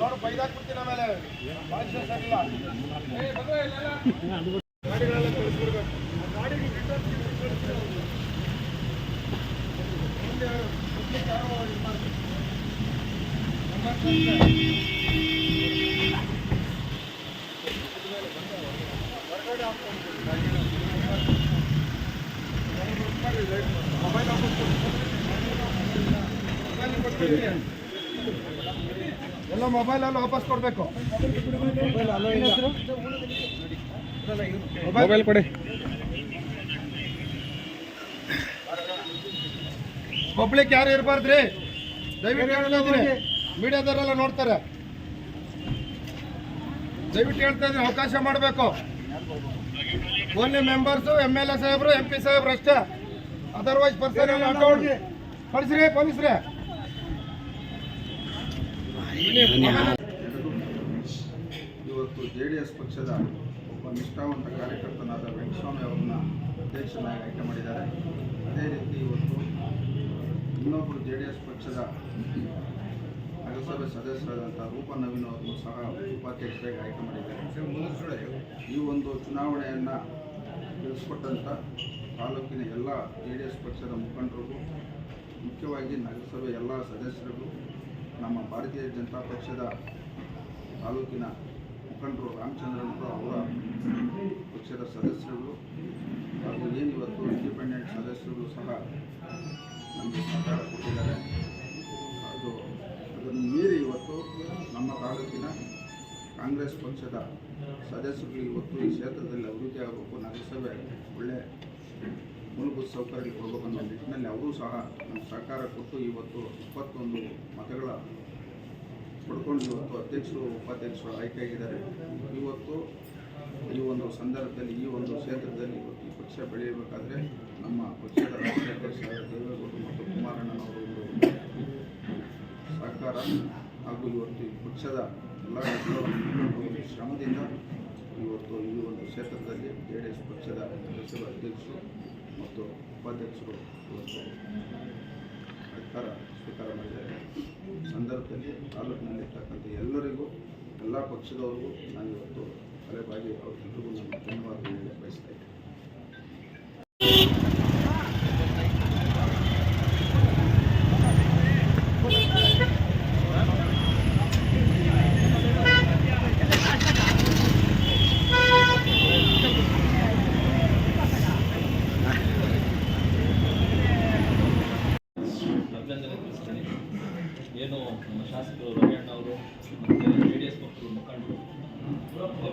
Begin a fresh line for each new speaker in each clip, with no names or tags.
ನೋಡು ಬೈದಾಕ್ಬಿಡ್ತೀನಿ ಆಮೇಲೆ. ಗಾಡಿಗಳೆಲ್ಲ ಕಳಿಸ್ಬಿಡ್ಬೇಕು. ಗಾಡಿಗೆ. ಮುಂದೆ ಯಾರು? ಮಾಡ್ತಾರೆ. ಎಲ್ಲ ಮೊಬೈಲ್ ಅಲ್ಲಿ ವಾಪಸ್ ಕೊಡಬೇಕು. ಮೊಬೈಲ್ ಕೊಡಿ. ಪಬ್ಲಿಕ್ ಯಾರು ಇರಬಾರ್ದ್ರಿ? ದಯವಿಟ್ಟು ಹೇಳ್ತಾ ಇದ್ದೀನಿ. ಮೀಡಿಯಾದವರೆಲ್ಲ ನೋಡ್ತಾರೆ. ದಯವಿಟ್ಟು ಹೇಳ್ತಾ ಇದ್ದೀನಿ ಅವಕಾಶ ಮಾಡಬೇಕು. Only members M L A ಸಾಹೇಬ್ರು ಎಂ ಪಿ ಸಾಹೇಬ್ರು ಅಷ್ಟೇ. ಅದರ್ವೈಸ್ ಪರ್ಸನ್ ಅಕೌಂಟ್ ಕಳಿಸ್ರಿ ಪೊಲೀಸ್ರೇ.
ಇವತ್ತು ಜೆ ಡಿ ಎಸ್ ಪಕ್ಷದ ಒಬ್ಬ ನಿಷ್ಠಾವಂತ ಕಾರ್ಯಕರ್ತನಾದ ವೆಂಕಟಸ್ವಾಮಿ ಅವರನ್ನ ಅಧ್ಯಕ್ಷನಾಗಿ ಆಯ್ಕೆ ಮಾಡಿದ್ದಾರೆ. ಅದೇ ರೀತಿ ಇವತ್ತು ಇನ್ನೊಬ್ಬರು ಜೆ ಡಿ ಎಸ್ ಪಕ್ಷದ ನಗರಸಭೆ ಸದಸ್ಯರಾದಂಥ ರೂಪ ನವೀನ್ ಅವರನ್ನು ಸಹ ಉಪಾಧ್ಯಕ್ಷರಾಗಿ ಆಯ್ಕೆ ಮಾಡಿದ್ದಾರೆ. ಈ ಒಂದು ಚುನಾವಣೆಯನ್ನು ತಿಳಿಸ್ಕೊಟ್ಟಂಥ ತಾಲೂಕಿನ ಎಲ್ಲ ಜೆ ಡಿ ಎಸ್ ಪಕ್ಷದ ಮುಖಂಡರಿಗೂ, ಮುಖ್ಯವಾಗಿ ನಗರಸಭೆ ಎಲ್ಲ ಸದಸ್ಯರಿಗೂ, ನಮ್ಮ ಭಾರತೀಯ ಜನತಾ ಪಕ್ಷದ ತಾಲೂಕಿನ ಮುಖಂಡರು ರಾಮಚಂದ್ರನವರು ಅವರ ಪಕ್ಷದ ಸದಸ್ಯರುಗಳು ಹಾಗೂ ಇವತ್ತು ಇಂಡಿಪೆಂಡೆಂಟ್ ಸದಸ್ಯರು ಸಹ ನಮಗೆ ಸಹಕಾರ ಕೊಟ್ಟಿದ್ದಾರೆ. ಅದು ಅದನ್ನು ಮೀರಿ ಇವತ್ತು ನಮ್ಮ ತಾಲೂಕಿನ ಕಾಂಗ್ರೆಸ್ ಪಕ್ಷದ ಸದಸ್ಯರು ಇವತ್ತು ಈ ಕ್ಷೇತ್ರದಲ್ಲಿ ಅಭಿವೃದ್ಧಿ ಆಗಬೇಕು, ನಗರಸಭೆ ಒಳ್ಳೆ ಮೂಲಭೂತ ಸೌಕರ್ಯ ಕೊಡಬೇಕು ಅನ್ನೋ ನಿಟ್ಟಿನಲ್ಲಿ ಅವರು ಸಹ ನಮ್ಮ ಸಹಕಾರ ಕೊಟ್ಟು ಇವತ್ತು ಇಪ್ಪತ್ತೊಂದು ಮತಗಳ ಪಡ್ಕೊಂಡು ಇವತ್ತು ಅಧ್ಯಕ್ಷರು, ಉಪಾಧ್ಯಕ್ಷರು ಆಯ್ಕೆಯಾಗಿದ್ದಾರೆ. ಇವತ್ತು ಈ ಒಂದು ಸಂದರ್ಭದಲ್ಲಿ, ಈ ಒಂದು ಕ್ಷೇತ್ರದಲ್ಲಿ ಇವತ್ತು ಈ ಪಕ್ಷ ಬೆಳೆಯಬೇಕಾದ್ರೆ ನಮ್ಮ ಪಕ್ಷದ ರಾಜ್ಯಾಧ್ಯಕ್ಷ ದೇವೇಗೌಡರು ಮತ್ತು ಕುಮಾರಣ್ಣನವರು ಒಂದು ಸಹಕಾರ ಹಾಗೂ ಇವತ್ತು ಈ ಪಕ್ಷದ ಎಲ್ಲ ಶ್ರಮದಿಂದ ಇವತ್ತು ಈ ಒಂದು ಕ್ಷೇತ್ರದಲ್ಲಿ ಜೆ ಡಿ ಎಸ್ ಪಕ್ಷದ ಸದಸ್ಯರು ಅಧ್ಯಕ್ಷರು ಮತ್ತು ಉಪಾಧ್ಯಕ್ಷರು ಇವತ್ತು ಅಧಿಕಾರ ಸ್ವೀಕಾರ ಮಾಡಿದ್ದಾರೆ. ಸಂದರ್ಭದಲ್ಲಿ ತಾಲೂಕಿನಲ್ಲಿರ್ತಕ್ಕಂಥ ಎಲ್ಲರಿಗೂ, ಎಲ್ಲ ಪಕ್ಷದವರಿಗೂ ನಾನು ಇವತ್ತು ತಲೆಬಾಗಿ ಅವರೆಲ್ಲರಿಗೂ ನಾನು ಧನ್ಯವಾದಗಳನ್ನು ಬಯಸ್ತಾ ಇದ್ದೇನೆ.
ಅಭಿನಂದನೆ ತಿಳಿಸ್ತೀನಿ. ಏನು ನಮ್ಮ ಶಾಸಕರು ರವಿಯಣ್ಣ ಅವರು ಮತ್ತು ಜೆ ಡಿ ಎಸ್ ಪಕ್ಷದ ಮುಖಂಡರು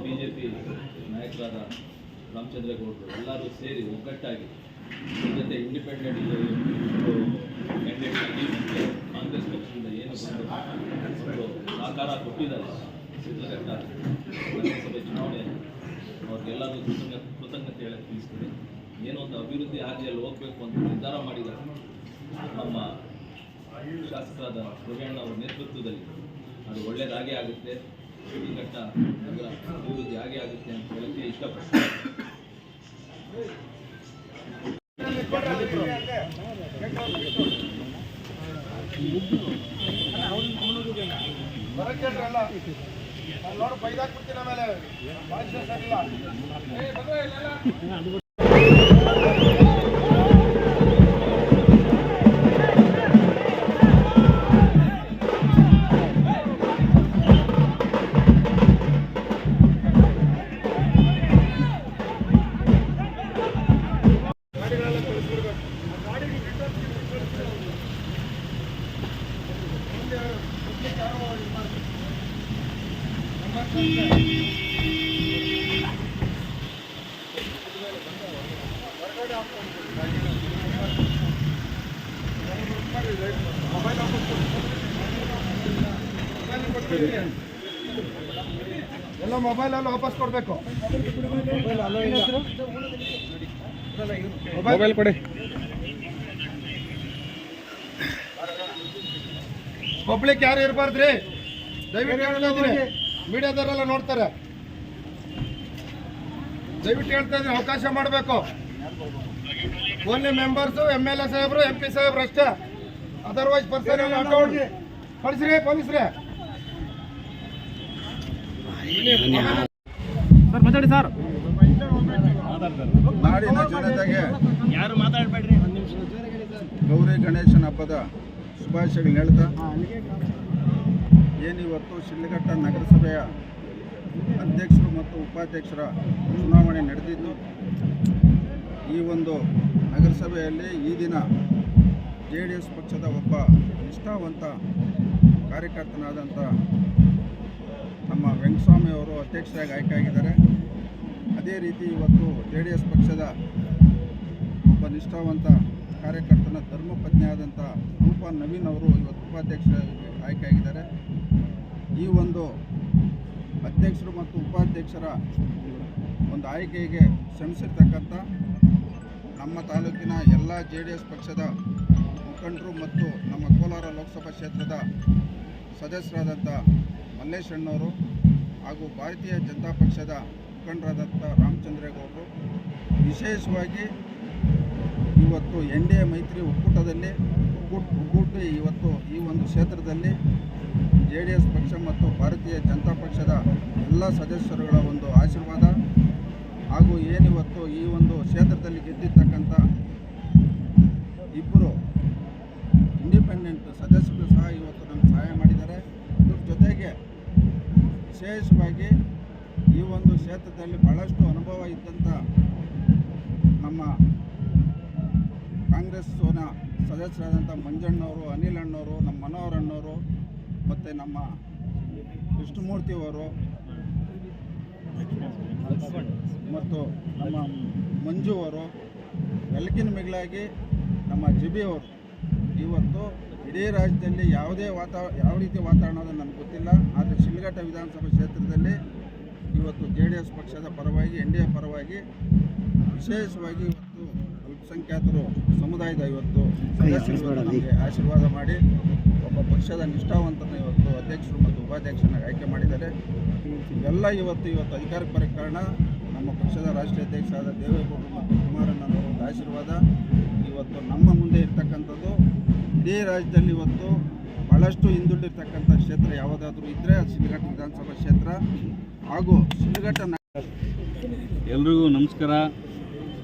ಬಿ ಜೆ ಪಿ ನಾಯಕರಾದ ರಾಮಚಂದ್ರೇಗೌಡರು ಎಲ್ಲರೂ ಸೇರಿ ಒಗ್ಗಟ್ಟಾಗಿ ಜೊತೆ ಇಂಡಿಪೆಂಡೆಂಟ್ ಕ್ಯಾಂಡಿಡೇಟ್ ಮತ್ತು ಕಾಂಗ್ರೆಸ್ ಪಕ್ಷದಿಂದ ಏನು ಸಹಕಾರ ಕೊಟ್ಟಿದ್ದಾರೆ ಸಿದ್ಧಗಟ್ಟ ನಗರಸಭೆ ಚುನಾವಣೆ. ಅವ್ರಿಗೆಲ್ಲರೂ ಕೃತಜ್ಞ, ಕೃತಜ್ಞತೆ ಹೇಳಕ್ಕೆ ತಿಳಿಸ್ತೀನಿ. ಏನೋ ಒಂದು ಅಭಿವೃದ್ಧಿ ಹಾದಿಯಲ್ಲಿ ಹೋಗಬೇಕು ಅಂತ ನಿರ್ಧಾರ ಮಾಡಿದ್ದಾರೆ ನಮ್ಮ ಶಾಸಕರಾದ ರವಿಯಣ್ಣ ಅವರ ನೇತೃತ್ವದಲ್ಲಿ ಅದು ಒಳ್ಳೆಯದಾಗೇ ಆಗುತ್ತೆ ಘಟ್ಟ ನಗರ ಅಭಿವೃದ್ಧಿ ಆಗೇ ಆಗುತ್ತೆ ಅಂತ ಹೇಳಕ್ಕೆ ಇಷ್ಟಪಡ್ತೀನಿ.
ನೋಡು ಬೈದಾಕ್ಬಿಡ್ತೀನಿ ಆಮೇಲೆ ಎಲ್ಲ ಮೊಬೈಲ್ ಅಲ್ಲಿ ವಾಪಸ್ ಕೊಡಬೇಕು. ಮೊಬೈಲ್ ಕೊಡಿ. ಪಬ್ಲಿಕ್ ಯಾರು ಇರಬಾರ್ದ್ರಿ? ದಯವಿಟ್ಟು ಮೀಡಿಯಾದವರೆಲ್ಲ ನೋಡ್ತಾರೆ. ದಯವಿಟ್ಟು ಹೇಳ್ತಾ ಇದ್ದೀನಿ ಅವಕಾಶ ಮಾಡಬೇಕು. Only members M L A ಸಾಹೇಬರು ಎಂ ಪಿ ಸಾಹೇಬ್ರು ಅಷ್ಟೇ. ಅದರ್ವೈಸ್ ಪರ್ಸನ್ ಎಲ್ಲ ಅಕೌಂಟ್ ಕಳಿಸ್ರಿ ಪೊಲೀಸ್ರೆ
ಸರ್ ಮಾತಾಡಿ ಸರ್.
ನಾಡಿನ ಜನತೆಗೆ
ಯಾರು ಮಾತಾಡಬೇಡ್ರಿ ಒಂದು ನಿಮಿಷ.
ಗೌರಿ ಗಣೇಶನ ಹಬ್ಬದ ಶುಭಾಶಯಗಳು ಹೇಳ್ತಾ. ಏನಿವತ್ತು ಶಿಡ್ಲಘಟ್ಟ ನಗರಸಭೆಯ ಅಧ್ಯಕ್ಷರು ಮತ್ತು ಉಪಾಧ್ಯಕ್ಷರ ಚುನಾವಣೆ ನಡೆದಿದ್ದು, ಈ ಒಂದು ನಗರಸಭೆಯಲ್ಲಿ ಈ ದಿನ ಜೆ ಡಿ ಎಸ್ ಪಕ್ಷದ ಒಬ್ಬ ನಿಷ್ಠಾವಂತ ಕಾರ್ಯಕರ್ತನಾದಂಥ ನಮ್ಮ ವೆಂಕಸ್ವಾಮಿ ಅವರು ಅಧ್ಯಕ್ಷರಾಗಿ ಆಯ್ಕೆಯಾಗಿದ್ದಾರೆ. ಅದೇ ರೀತಿ ಇವತ್ತು ಜೆ ಡಿ ಎಸ್ ಪಕ್ಷದ ಒಬ್ಬ ನಿಷ್ಠಾವಂತ ಕಾರ್ಯಕರ್ತನ ಧರ್ಮಪತ್ನಿಯಾದಂಥ ರೂಪಾ ನವೀನ್ ಅವರು ಇವತ್ತು ಉಪಾಧ್ಯಕ್ಷರಾಗಿ ಆಯ್ಕೆಯಾಗಿದ್ದಾರೆ ಈ ಒಂದು ಅಧ್ಯಕ್ಷರು ಮತ್ತು ಉಪಾಧ್ಯಕ್ಷರ ಒಂದು ಆಯ್ಕೆಗೆ ಶ್ರಮಿಸಿರ್ತಕ್ಕಂಥ ನಮ್ಮ ತಾಲೂಕಿನ ಎಲ್ಲ ಜೆ ಡಿ ಎಸ್ ಪಕ್ಷದ ಮುಖಂಡರು ಮತ್ತು ನಮ್ಮ ಕೋಲಾರ ಲೋಕಸಭಾ ಕ್ಷೇತ್ರದ ಸದಸ್ಯರಾದಂಥ ಮಲ್ಲೇಶ್ ಅಣ್ಣವರು ಹಾಗೂ ಭಾರತೀಯ ಜನತಾ ಪಕ್ಷದ ಮುಖಂಡರಾದಂಥ ರಾಮಚಂದ್ರೇಗೌಡರು. ವಿಶೇಷವಾಗಿ ಇವತ್ತು ಎನ್ ಡಿ ಎ ಮೈತ್ರಿ ಒಕ್ಕೂಟದಲ್ಲಿ ಒಗ್ಗೂಡಿ ಇವತ್ತು ಈ ಒಂದು ಕ್ಷೇತ್ರದಲ್ಲಿ ಜೆ ಡಿ ಎಸ್ ಪಕ್ಷ ಮತ್ತು ಭಾರತೀಯ ಜನತಾ ಪಕ್ಷದ ಎಲ್ಲ ಸದಸ್ಯರುಗಳ ಒಂದು ಆಶೀರ್ವಾದ. ಹಾಗೂ ಏನಿವತ್ತು ಈ ಒಂದು ಕ್ಷೇತ್ರದಲ್ಲಿ ಗೆದ್ದಿರ್ತಕ್ಕಂಥ ಇಬ್ಬರು ಇಂಡಿಪೆಂಡೆಂಟ್ ಸದಸ್ಯರು ಸಹ ಇವತ್ತು ನಮ್ಗೆ ಸಹಾಯ ಮಾಡಿದ್ದಾರೆ. ಇದ್ರ ಜೊತೆಗೆ ವಿಶೇಷವಾಗಿ ಈ ಒಂದು ಕ್ಷೇತ್ರದಲ್ಲಿ ಭಾಳಷ್ಟು ಅನುಭವ ಇದ್ದಂಥ ನಮ್ಮ ಕಾಂಗ್ರೆಸ್ನ ಸದಸ್ಯರಾದಂಥ ಮಂಜಣ್ಣವರು, ಅನಿಲ್ ಅಣ್ಣವರು, ನಮ್ಮ ಮನೋಹರ್ ಅಣ್ಣವರು, ಮತ್ತು ನಮ್ಮ ವಿಷ್ಣುಮೂರ್ತಿಯವರು ಮತ್ತು ನಮ್ಮ ಮಂಜು ಅವರು ಬೆಳಕಿನ ಮಿಗಿಲಾಗಿ ನಮ್ಮ ಜಿಬಿ ಅವರು. ಇವತ್ತು ಇಡೀ ರಾಜ್ಯದಲ್ಲಿ ಯಾವುದೇ ವಾತಾ, ಯಾವ ರೀತಿ ವಾತಾವರಣ ಅದು ನನಗೆ ಗೊತ್ತಿಲ್ಲ, ಆದರೆ ಶಿಲ್ಘಟ್ಟ ವಿಧಾನಸಭಾ ಕ್ಷೇತ್ರದಲ್ಲಿ ಇವತ್ತು ಜೆ ಡಿ ಎಸ್ ಪಕ್ಷದ ಪರವಾಗಿ, ಎನ್ ಡಿ ಎ ಪರವಾಗಿ ವಿಶೇಷವಾಗಿ ಅಲ್ಪಸಂಖ್ಯಾತರು ಸಮುದಾಯದ ಇವತ್ತು ಸದಸ್ಯರು ಇವತ್ತು ನಮಗೆ ಆಶೀರ್ವಾದ ಮಾಡಿ ಒಬ್ಬ ಪಕ್ಷದ ನಿಷ್ಠಾವಂತನ ಇವತ್ತು ಅಧ್ಯಕ್ಷರು ಮತ್ತು ಉಪಾಧ್ಯಕ್ಷರನ್ನ ಆಯ್ಕೆ ಮಾಡಿದ್ದಾರೆ. ಇವೆಲ್ಲ ಇವತ್ತು ಇವತ್ತು ಅಧಿಕಾರಕ್ಕೆ ಬರೋ ಕಾರಣ ನಮ್ಮ ಪಕ್ಷದ ರಾಷ್ಟ್ರೀಯ ಅಧ್ಯಕ್ಷರಾದ ದೇವೇಗೌಡರು ಮತ್ತು ಕುಮಾರಣ್ಣನವರ ಒಂದು ಆಶೀರ್ವಾದ. ಇವತ್ತು ನಮ್ಮ ಮುಂದೆ ಇರ್ತಕ್ಕಂಥದ್ದು ಇಡೀ ರಾಜ್ಯದಲ್ಲಿ ಇವತ್ತು ಭಾಳಷ್ಟು ಹಿಂದುಳಿದಿರ್ತಕ್ಕಂಥ ಕ್ಷೇತ್ರ ಯಾವುದಾದ್ರೂ ಇದ್ದರೆ ಅದು ಶಿಲ್ಘಟ್ಟ ವಿಧಾನಸಭಾ ಕ್ಷೇತ್ರ ಹಾಗೂ ಶಿಲ್ಘಟ್ಟ
ಎಲ್ರಿಗೂ ನಮಸ್ಕಾರ.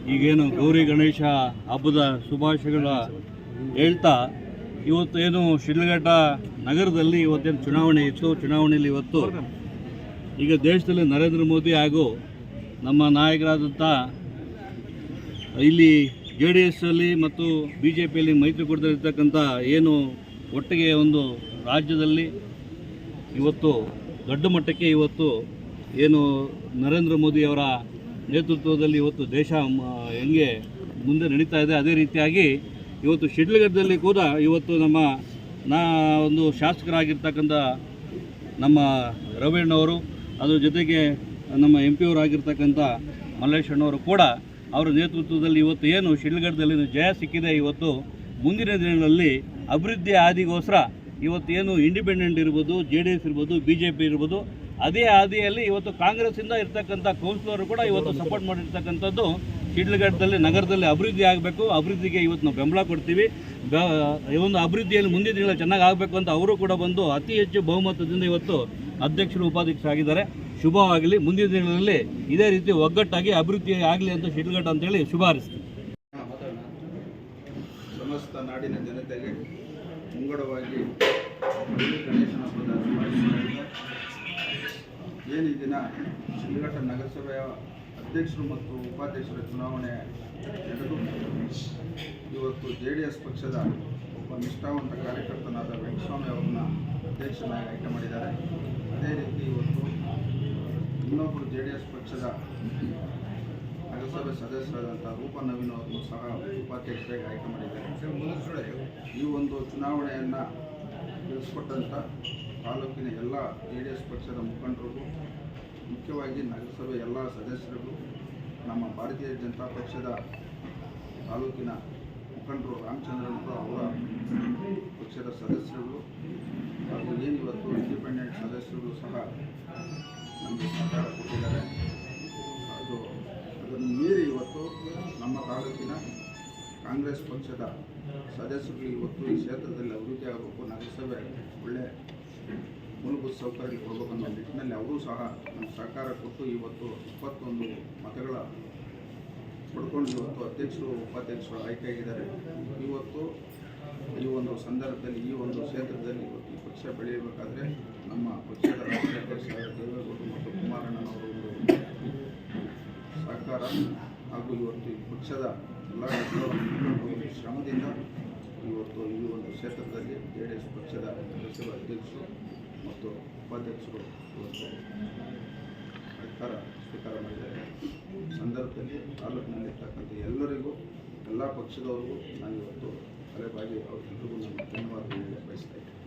ಈಗೇನು ಗೌರಿ ಗಣೇಶ ಹಬ್ಬದ ಶುಭಾಶಯಗಳ ಹೇಳ್ತಾ ಇವತ್ತು ಏನು ಶಿಡ್ಲಘಟ್ಟ ನಗರದಲ್ಲಿ ಇವತ್ತೇನು ಚುನಾವಣೆ ಇತ್ತು, ಚುನಾವಣೆಯಲ್ಲಿ ಇವತ್ತು ಈಗ ದೇಶದಲ್ಲಿ ನರೇಂದ್ರ ಮೋದಿ ಹಾಗೂ ನಮ್ಮ ನಾಯಕರಾದಂಥ ಇಲ್ಲಿ ಜೆ ಡಿ ಎಸ್ಸಲ್ಲಿ ಮತ್ತು ಬಿ ಜೆ ಪಿಯಲ್ಲಿ ಮೈತ್ರಿಕೂಟದಲ್ಲಿರ್ತಕ್ಕಂಥ ಏನು ಒಟ್ಟಿಗೆ ಒಂದು ರಾಜ್ಯದಲ್ಲಿ ಇವತ್ತು ದೊಡ್ಡ ಮಟ್ಟಕ್ಕೆ ಇವತ್ತು ಏನು ನರೇಂದ್ರ ಮೋದಿ ಅವರ ನೇತೃತ್ವದಲ್ಲಿ ಇವತ್ತು ದೇಶ ಹೆಂಗೆ ಮುಂದೆ ನಡೀತಾ ಇದೆ, ಅದೇ ರೀತಿಯಾಗಿ ಇವತ್ತು ಶಿಡ್ಲಘಟ್ಟದಲ್ಲಿ ಕೂಡ ಇವತ್ತು ನಮ್ಮ ನಾ, ಒಂದು ಶಾಸಕರಾಗಿರ್ತಕ್ಕಂಥ ನಮ್ಮ ರವೀಣ್ಣವರು, ಅದರ ಜೊತೆಗೆ ನಮ್ಮ ಎಂ ಪಿ ಅವರಾಗಿರ್ತಕ್ಕಂಥ ಮಲ್ಲೇಶಣ್ಣವರು ಕೂಡ ಅವರ ನೇತೃತ್ವದಲ್ಲಿ ಇವತ್ತು ಏನು ಶಿಡ್ಲಘಟ್ಟದಲ್ಲಿ ಜಯ ಸಿಕ್ಕಿದೆ ಇವತ್ತು, ಮುಂದಿನ ದಿನಗಳಲ್ಲಿ ಅಭಿವೃದ್ಧಿ ಆದಿಗೋಸ್ಕರ ಇವತ್ತು ಏನು ಇಂಡಿಪೆಂಡೆಂಟ್ ಇರ್ಬೋದು ಜೆ ಡಿ ಎಸ್ ಇರ್ಬೋದು ಬಿ ಜೆ ಪಿ ಇರ್ಬೋದು ಅದೇ ಹಾದಿಯಲ್ಲಿ ಇವತ್ತು ಕಾಂಗ್ರೆಸ್ಸಿಂದ ಇರ್ತಕ್ಕಂಥ ಕೌನ್ಸಿಲರ್ ಕೂಡ ಇವತ್ತು ಸಪೋರ್ಟ್ ಮಾಡಿರ್ತಕ್ಕಂಥದ್ದು ಶಿಡ್ಲಘಟ್ಟದಲ್ಲಿ, ನಗರದಲ್ಲಿ ಅಭಿವೃದ್ಧಿ ಆಗಬೇಕು. ಅಭಿವೃದ್ಧಿಗೆ ಇವತ್ತು ನಾವು ಬೆಂಬಲ ಕೊಡ್ತೀವಿ. ಈ ಒಂದು ಅಭಿವೃದ್ಧಿಯಲ್ಲಿ ಮುಂದಿನ ದಿನಗಳಲ್ಲಿ ಚೆನ್ನಾಗಿ ಆಗಬೇಕು ಅಂತ ಅವರು ಕೂಡ ಬಂದು ಅತಿ ಹೆಚ್ಚು ಬಹುಮತದಿಂದ ಇವತ್ತು ಅಧ್ಯಕ್ಷರು, ಉಪಾಧ್ಯಕ್ಷರಾಗಿದ್ದಾರೆ. ಶುಭವಾಗಲಿ ಮುಂದಿನ ದಿನಗಳಲ್ಲಿ ಇದೇ ರೀತಿ ಒಗ್ಗಟ್ಟಾಗಿ ಅಭಿವೃದ್ಧಿ ಆಗಲಿ ಅಂತ ಶಿಡ್ಲಘಟ್ಟ ಅಂತೇಳಿ ಶುಭ ಹಾರಿಸ್ತೀವಿ.
ಸಮಸ್ತ ನಾಡಿನ ಜನತೆಗೆ ಮುಂಗಡವಾಗಿ ಗಣೇಶನ ಹಬ್ಬದ. ಏನು ದಿನ ಶಿಡ್ಲಘಟ್ಟ ನಗರಸಭೆಯ ಅಧ್ಯಕ್ಷರು ಮತ್ತು ಉಪಾಧ್ಯಕ್ಷರ ಚುನಾವಣೆ ನಡೆದು ಇವತ್ತು ಜೆ ಡಿ ಎಸ್ ಪಕ್ಷದ ಒಬ್ಬ ನಿಷ್ಠಾವಂತ ಕಾರ್ಯಕರ್ತನಾದ ವೆಂಕಟಸ್ವಾಮಿ ಅವರನ್ನ ಅಧ್ಯಕ್ಷನಾಗಿ ಆಯ್ಕೆ ಮಾಡಿದ್ದಾರೆ. ಅದೇ ರೀತಿ ಇವತ್ತು ಇನ್ನೊಬ್ಬರು ಜೆ ಡಿ ಎಸ್ ಪಕ್ಷದ ನಗರಸಭೆ ಸದಸ್ಯರಾದಂಥ ರೂಪ ನವೀನ್ ಅವರನ್ನು ಸಹ ಉಪಾಧ್ಯಕ್ಷರಾಗಿ ಆಯ್ಕೆ ಮಾಡಿದ್ದಾರೆ. ಈ ಒಂದು ಚುನಾವಣೆಯನ್ನು ತಿಳಿಸ್ಕೊಟ್ಟಂಥ ತಾಲೂಕಿನ ಎಲ್ಲ ಜೆ ಡಿ ಎಸ್ ಪಕ್ಷದ ಮುಖಂಡರು ಮುಖ್ಯವಾಗಿ ನಗರಸಭೆ ಎಲ್ಲ ಸದಸ್ಯರು ನಮ್ಮ ಭಾರತೀಯ ಜನತಾ ಪಕ್ಷದ ತಾಲೂಕಿನ ಮುಖಂಡರು ರಾಮಚಂದ್ರನವರು ಅವರ ಪಕ್ಷದ ಸದಸ್ಯರು ಹಾಗೂ ಏನು ಇವತ್ತು ಇಂಡಿಪೆಂಡೆಂಟ್ ಸದಸ್ಯರು ಸಹ ನಮಗೆ ಸಹಕಾರ ಕೊಟ್ಟಿದ್ದಾರೆ. ಹಾಗೂ ಅದನ್ನು ಮೀರಿ ಇವತ್ತು ನಮ್ಮ ತಾಲೂಕಿನ ಕಾಂಗ್ರೆಸ್ ಪಕ್ಷದ ಸದಸ್ಯರು ಇವತ್ತು ಈ ಕ್ಷೇತ್ರದಲ್ಲಿ ಅಭಿವೃದ್ಧಿ ಆಗಬೇಕು, ನಗರಸಭೆ ಒಳ್ಳೆ ಮೂಲಭೂತ ಸೌಕರ್ಯ ಕೊಡಬೇಕು ಅನ್ನೋ ನಿಟ್ಟಿನಲ್ಲಿ ಅವರೂ ಸಹ ನಮ್ಮ ಸಹಕಾರ ಕೊಟ್ಟು ಇವತ್ತು ಇಪ್ಪತ್ತೊಂದು ಮತಗಳ ಪಡ್ಕೊಂಡು ಇವತ್ತು ಅಧ್ಯಕ್ಷರು, ಉಪಾಧ್ಯಕ್ಷರು ಆಯ್ಕೆಯಾಗಿದ್ದಾರೆ. ಇವತ್ತು ಈ ಒಂದು ಸಂದರ್ಭದಲ್ಲಿ, ಈ ಒಂದು ಕ್ಷೇತ್ರದಲ್ಲಿ ಇವತ್ತು ಈ ಪಕ್ಷ ಬೆಳೆಯಬೇಕಾದ್ರೆ ನಮ್ಮ ಪಕ್ಷದ ರಾಜ್ಯಾಧ್ಯಕ್ಷ ದೇವೇಗೌಡರು ಮತ್ತು ಕುಮಾರಣ್ಣನವರು ಸಹಕಾರ ಹಾಗೂ ಇವತ್ತು ಈ ಪಕ್ಷದ ಎಲ್ಲ ಒಂದು ಶ್ರಮದಿಂದ ಇವತ್ತು ಈ ಒಂದು ಎಸ್ ಪಕ್ಷದ ರಾಜ್ಯಸಭಾ ಅಧ್ಯಕ್ಷರು ಮತ್ತು ಉಪಾಧ್ಯಕ್ಷರು ಇವತ್ತು ಅಧಿಕಾರ ಸ್ವೀಕಾರ ಮಾಡಿದ್ದಾರೆ. ಸಂದರ್ಭದಲ್ಲಿ ತಾಲೂಕಿನಲ್ಲಿರ್ತಕ್ಕಂಥ ಎಲ್ಲರಿಗೂ, ಎಲ್ಲ ಪಕ್ಷದವ್ರಿಗೂ ನಾನು ಇವತ್ತು ತಲೆಬಾಗಿ ಅವರೆಲ್ಲರಿಗೂ ನಾನು ಧನ್ಯವಾದ ಬಯಸ್ತಾ ಇದ್ದೀನಿ.